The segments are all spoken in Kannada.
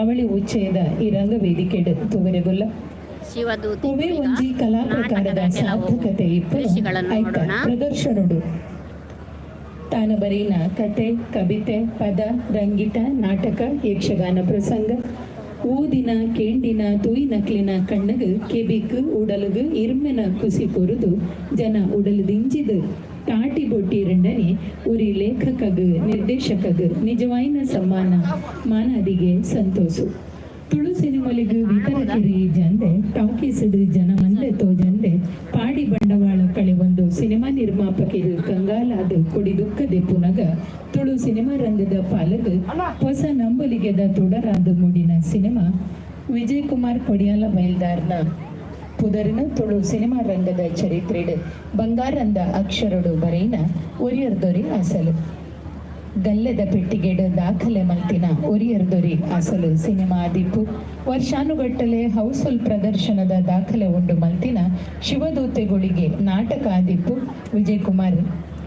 ಅವಳಿ ಉಚ್ಚೆಯದ ಈ ತೂವರೆಗೊಲ್ಲ. ಶಿವದೂತಿ ಒಮ್ಮೆ ಒಂಜಿ ಕಲಾ ಪ್ರಕಾರದ ಸಾರ್ಥಕತೆ ಪ್ರದರ್ಶನಡು ತಾನು ಬರೀನ ಕತೆ ಕವಿತೆ ಪದ ರಂಗಿತ ನಾಟಕ ಯಕ್ಷಗಾನ ಪ್ರಸಂಗ. ಊದಿನ ಕೇಂಡಿನ ತೂಯಿ ನಕ್ಲಿನ ಕಣ್ಣಗ ಕೆಬಿಕ್ ಉಡಲುಗು ಇರ್ಮೆನ ಕುಸಿ ಕೊರದು ಜನ ಉಡಲುದಿಂಜಿದು ತಾಟಿ ಬೊಟ್ಟಿರಂಡನೆ ಉರಿ ಲೇಖಕಗ, ನಿರ್ದೇಶಕಗ, ನಿಜವಾಯಿನ ಸಮ್ಮಾನ ಮಾನಾದಿಗೆ ಸಂತೋಷ. ತುಳು ಸಿನಿಮಲಿಗು ವಿತರಕಿರಿ ಜಂದೆ, ಟಾಕೀಸಿಡು ಜನ ಮಂದೆ ತೋಜಂದೆ ಪಾಡಿ ಬಂಡವಾಳ ಕಳೆ ಒಂದು ಸಿನಿಮಾ ನಿರ್ಮಾಪಕಿರು ಕಂಗಾಲಾದ ಕೊಡಿ ದುಃಖದೆ ಪುನಗ, ತುಳು ಸಿನಿಮಾ ರಂಗದ ಪಾಲಗ ಹೊಸ ನಂಬಲಿಗೆದ ತೊಡರಾದ ಮೂಡಿನ ಸಿನಿಮಾ ವಿಜಯ್ ಕುಮಾರ್ ಕೊಡಿಯಾಲ ಬಯಲ್ದಾರ್ನ ಪುದರಿನ ತುಳು ಸಿನಿಮಾ ರಂಗದ ಚರಿತ್ರೆಡು ಬಂಗಾರಂದ ಅಕ್ಷರಡು ಬರೆಯಿನ ಒರಿಯರ್ದೊರಿ ಅಸಲು. ಗಲ್ಲೆದ ಪೆಟ್ಟಿಗೆಡು ದಾಖಲೆ ಮಲ್ತಿನ ಒರಿಯರ್ದೊರಿ ಅಸಲು ಸಿನಿಮಾ ಆದಿಪ್ಪು ವರ್ಷಾನುಗಟ್ಟಲೆ ಹೌಸ್ಫುಲ್ ಪ್ರದರ್ಶನದ ದಾಖಲೆ ಉಂಡು ಮಲ್ತಿನ ಶಿವದೂತೆಗಳಿಗೆ ನಾಟಕ ಆದಿಪ್ಪು ವಿಜಯ್ ಕುಮಾರ್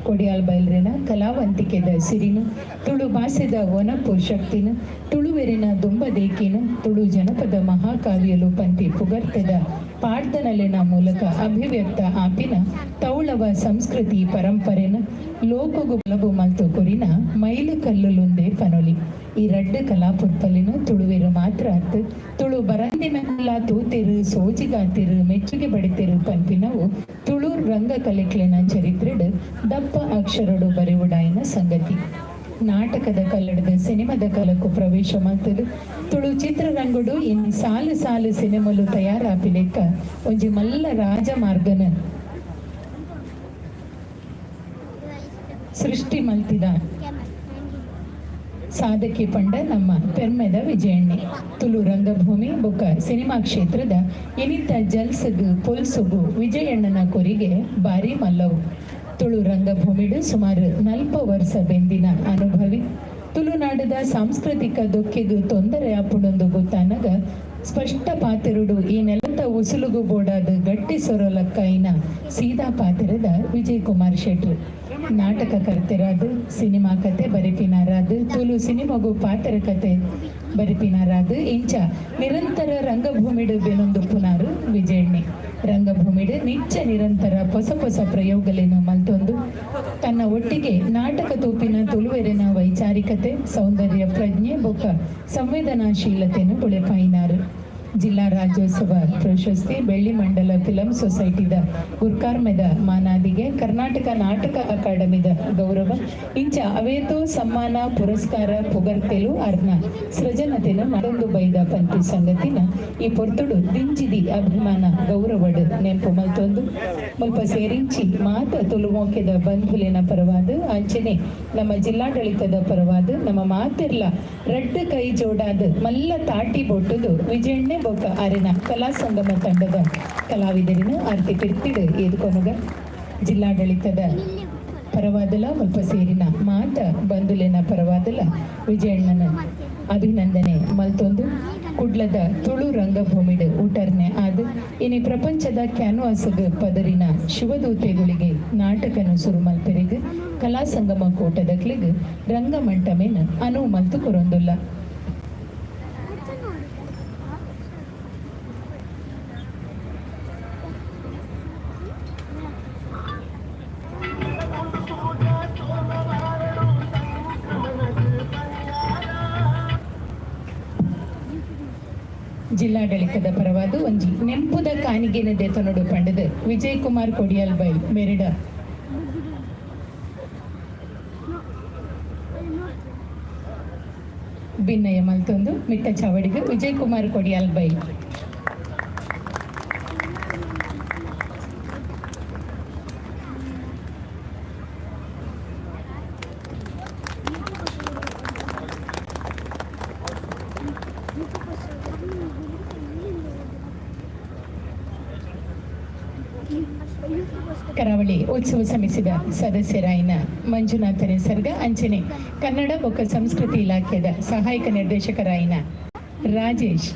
ಕೊಡಿಯಾಲ್ ಬೈಲ್ರಿನ ಕಲಾವಂತಿಕೆದ ಸಿರಿನು. ತುಳು ಭಾಷೆದ ಒನಪು ಶಕ್ತಿನ. ತುಳುವೆರಿನ ದುಂಬದೇಕಿನು. ತುಳು ಜನಪದ ಮಹಾಕಾವ್ಯಲು ಪಂತಿ ಪುಗರ್ತೆದ ಪಾಡ್ದನಲಿನ ಮೂಲಕ ಅಭಿವ್ಯಕ್ತ ಆಪಿನ ತೌಳವ ಸಂಸ್ಕೃತಿ ಪರಂಪರೆನ ಲೋಕಗು ಬಲಬು ಮಲ್ತು ಕುರಿನ ಮೈಲು ಕಲ್ಲುಲುಂದೆ ಪನೊಲಿ. ಈ ರಡ್ಡು ಕಲಾಪುರ್ಪಲಿನ ತುಳುವೆರು ಮಾತ್ರ ಅತ್ ತುಳು ಬರಂದಿನಲ್ಲ ತೂತಿರು ಸೋಜಿಗಾತಿರು ಮೆಚ್ಚುಗೆ ಬಡಿತಿರು ಪಂಪಿನವು ತುಳು ರಂಗ ಕಲೆಕ್ಲಿನ ಚರಿತ್ರೆಡು ದಪ್ಪ ಅಕ್ಷರಡು ಬರೆವುಡಾಯಿನ ಸಂಗತಿ. ನಾಟಕದ ಕಲ್ಲಡದ ಸಿನಿಮಾದ ಕಲಕು ಪ್ರವೇಶ ಮಾತದು ತುಳು ಚಿತ್ರರಂಗಡು ಇನ್ ಸಾಲು ಸಾಲು ಸಿನಿಮಲು ತಯಾರಾಪಿ ಲೆಕ್ಕ. ಒಂಜಿ ಮಲ್ಲ ರಾಜ ಮಾರ್ಗನ ಸೃಷ್ಟಿ ಮಲ್ತಿದ. ಸಾಧಕಿ ಪಂಡ ನಮ್ಮ ಪೆರ್ಮೆದ ವಿಜಯಣ್ಣೆ. ತುಳು ರಂಗಭೂಮಿ ಬೊಕ್ಕ ಸಿನಿಮಾ ಕ್ಷೇತ್ರದ ಇನಿತ ಜಲ್ಸಗು ಪೊಲ್ಸುಗು ವಿಜಯಣ್ಣನ ಕೊರಿಗೆ ಬಾರಿ ಮಲ್ಲವು. ತುಳು ರಂಗಭೂಮಿಡು ಸುಮಾರು ನಲ್ಪ ವರ್ಷ ಬೆಂದಿನ ಅನುಭವಿ. ತುಳುನಾಡದ ಸಾಂಸ್ಕೃತಿಕ ದೊಕ್ಕೆಗು ತೊಂದರೆ ಅಪ್ಪುಡೊಂದು ಗೊತ್ತಾನಗ, ಸ್ಪಷ್ಟ ಪಾತಿರುಡು ಈ ನೆಲದ ಉಸುಲುಗು ಬೋಡಾದ ಗಟ್ಟಿ ಸೊರಲಕ್ಕೈನ ಸೀದಾ ಪಾತಿರದ ವಿಜಯ್ ಕುಮಾರ್ ಶೆಟ್ರು. ನಾಟಕಕರ್ತೆರಾದು, ಸಿನಿಮಾ ಕತೆ ಬರಿಪಿನಾರಾದು, ತುಳು ಸಿನಿಮಾಗು ಪಾತ್ರ ಕತೆ ಬರಿಪಿನಾರಾದು ಇಂಚ ನಿರಂತರ ರಂಗಭೂಮಿಡು ಬೆನೊಂದು ಪುನಾರು ವಿಜಯಣ್ಣೆ. ರಂಗಭೂಮಿಡು ನಿಚ್ಚ ನಿರಂತರ ಹೊಸ ಹೊಸ ಪ್ರಯೋಗಲೇನು ಮಲ್ತೊಂದು. ತನ್ನ ಒಟ್ಟಿಗೆ ನಾಟಕ ತೋಪಿನ ತುಳುವೆರೆನ ವೈಚಾರಿಕತೆ, ಸೌಂದರ್ಯ ಪ್ರಜ್ಞೆ, ಬೊಕ್ಕ ಸಂವೇದನಾಶೀಲತೆಯನ್ನು ಬುಳೆಪಾಯಿನಾರು ಜಿಲ್ಲಾ ರಾಜ್ಯೋತ್ಸವ ಪ್ರಶಸ್ತಿ ಬೆಳ್ಳಿ ಮಂಡಲ ಫಿಲಂ ಸೊಸೈಟಿದ ಗುರ್ಕಾರ್ಮೆದ ಮಾನಾದಿಗೆ ಕರ್ನಾಟಕ ನಾಟಕ ಅಕಾಡೆಮಿದ ಗೌರವ. ಇಂಚ ಅವೇತು ಸಮ್ಮಾನ, ಪುರಸ್ಕಾರ ಪುಗರ್ತೆಲು ಅರ್ನ. ಸೃಜನತೆನ ಮಡೊಂದು ಬೈದ ಪಂತಿ ಸಂಗತಿನ. ಈ ಪೊರ್ತುಡು ದಿಂಜಿದಿ ಅಭಿಮಾನ ಗೌರವಡು ನೆಂಪು ಮಲ್ತೊಂದು. ಮುಲ್ಪ ಸೇರಿಂಚಿ ಮಾತ ತುಳುಮೋಕೆದ ಬಂಧುಲಿನ ಪರವಾದ. ಅಂಚನೆ ನಮ್ಮ ಜಿಲ್ಲಾಡಳಿತದ ಪರವಾದ. ನಮ್ಮ ಮಾತಿರ್ಲ ರಡ್ಡ ಕೈ ಜೋಡಾದ ಮಲ್ಲ ತಾಟಿ ಬೊಟ್ಟದು. ವಿಜಯಣ್ಣೆ ಬೊಕ್ಕ ಅರಿನ ಕಲಾ ಸಂಗಮ ತಂಡದ ಕಲಾವಿದರಿನ ಆರ್ತಿ ಪಿರ್ತಿಡು ಏದ್ಕೊನುಗ ಜಿಲ್ಲಾಡಳಿತದ ಪರವಾದಲ ಮುಲ್ಪ ಸೇರಿನ ಮಾತ ಬಂಧುಲೆನ ಪರವಾದಲ ವಿಜಯಣ್ಣನ ಅಭಿನಂದನೆ. ಮಲ್ತೊಂದು ಕುಡ್ಲದ ತುಳು ರಂಗಭೂಮಿಡ್ ಊಟರ್ನೆ ಆದ ಇನಿ ಪ್ರಪಂಚದ ಕ್ಯಾನ್ವಾಸ್ಗ್ ಪದರಿನ ಶಿವದೂತೆಗಳಿಗೆ ನಾಟಕನು ಸುರು ಮಲ್ಪೆರಿಗ್ ಕಲಾ ಸಂಗಮ ಕೂಟದಕ್ಲಿಗ್ ರಂಗಮಂಟಮೆನ ಅನುವು ಮಲ್ತು ಕೊರೊಂದುಲ್ಲ. ಜಿಲ್ಲಾಡಳಿತದ ಪರವಾದ ಒಂಜಿ ನೆಂಪುದ ಕಾನಿಗೆನ ದೆತನೊಡು ಪಂಡದ ವಿಜಯ್ ಕುಮಾರ್ ಕೊಡಿಯಾಲ್ ಬೈಲ್ ಮೆರಿಡ. ಭಿನ್ನಯ ಮಲ್ತೊಂದು, ಮಿಟ್ಟ ಚಾವಡಿಗೆ ವಿಜಯ್ ಕುಮಾರ್ ಕೊಡಿಯಾಲ್ ಬೈಲ್ ಕರಾವಳಿ ಉತ್ಸವ ಸಮಿತಿದ ಸದಸ್ಯರಾಯಿನ ಮಂಜುನಾಥ ನಿಸರ್ಗ ಅಂಚನೆ ಕನ್ನಡ ಒಕ್ಕ ಸಂಸ್ಕೃತಿ ಇಲಾಖೆಯ ಸಹಾಯಕ ನಿರ್ದೇಶಕರಾಯಿನ ರಾಜೇಶ್.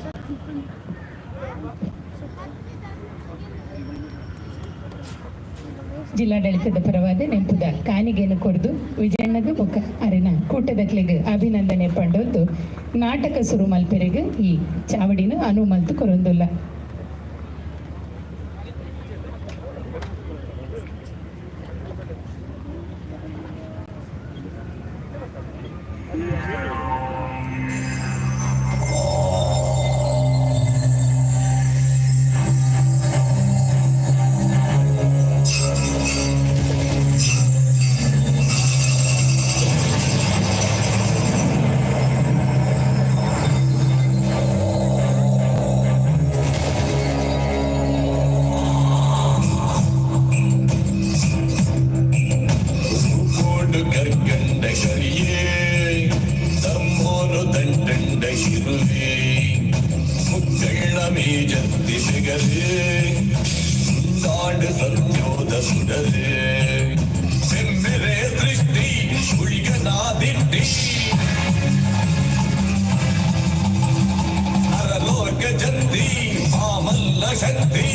ಜಿಲ್ಲಾಡಳಿತದ ಪರವಾದ ನೆಂಪುದ ಕಾನಿಗೆಯನ್ನು ಕೊಡದು ವಿಜಯಣ್ಣಗ ಬೊಕ್ಕ ಅರಿನ ಕೂಟದಕ್ಲೆಗ್ ಅಭಿನಂದನೆ ಪಂಡೊಂದು ನಾಟಕ ಸುರು ಈ ಚಾವಡಿನ ಅನು ಮಲ್ತು ಕೊರೊಂದುಲ್ಲ. சுடரே நாடு சந்தோத சுடரே சென்னிலே திருஷ்டி ஒழிக நாதிட்டி அரலோக்க ஜந்தி மாமல்ல சக்தி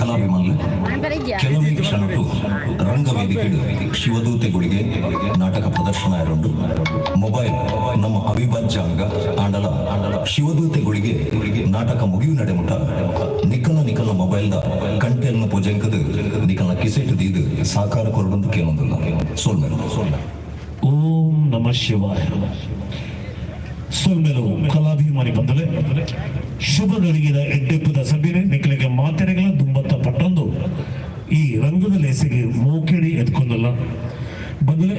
ಕಲಾಭಿಮಾನ ಕೆಲವೇ ಕ್ಷಣಗಳು ರಂಗವೇದಿಕೆಗಳು ಶಿವದೂತೆಗಳಿಗೆ ನಾಟಕ ಪ್ರದರ್ಶನ ಇರೋದು ಮೊಬೈಲ್ ನಮ್ಮ ಅವಿಭಾಜ್ಯ ಅಂಗ ಆಂಡಲ ಶಿವದೂತೆಗಳಿಗೆ ನಾಟಕ ಮುಗಿಯು ನಡೆಮುಟ ನಿಖಲ ನಿಖಲ ಮೊಬೈಲ್ದ ಕಂಟೆಯನ್ನು ಪೂಜೆಂಕದ ನಿಖಲ ಕಿಸೆಟ್ ದೀದು ಸಾಕಾರ ಕೊರಡೊಂದು ಕೇಳೊಂದಿಲ್ಲ. ಸೋಲ್ಮೇಲೆ ಸೋಲ್ಮೇಲೆ ಓಂ ನಮ ಶಿವಾಯ. ಸೊಲ್ಮೆಲು ಕಲಾಭಿಮಾನಿ ಬಂದಲೆ ಶುಭ ಎಡ್ಡೆಪ್ಪದ ಸಭೆ ನಿಕ್ಕಲಿಗೆ ಮಾತೆರೆಗಳ ದುಂಬತ್ತ ಪಟ್ಟೊಂದು ಈ ರಂಗದ ಲೇಸೆಗೆ ಮೋಕೆಡಿ ಎತ್ಕೊಂಡಲ್ಲ ಬದಲೇ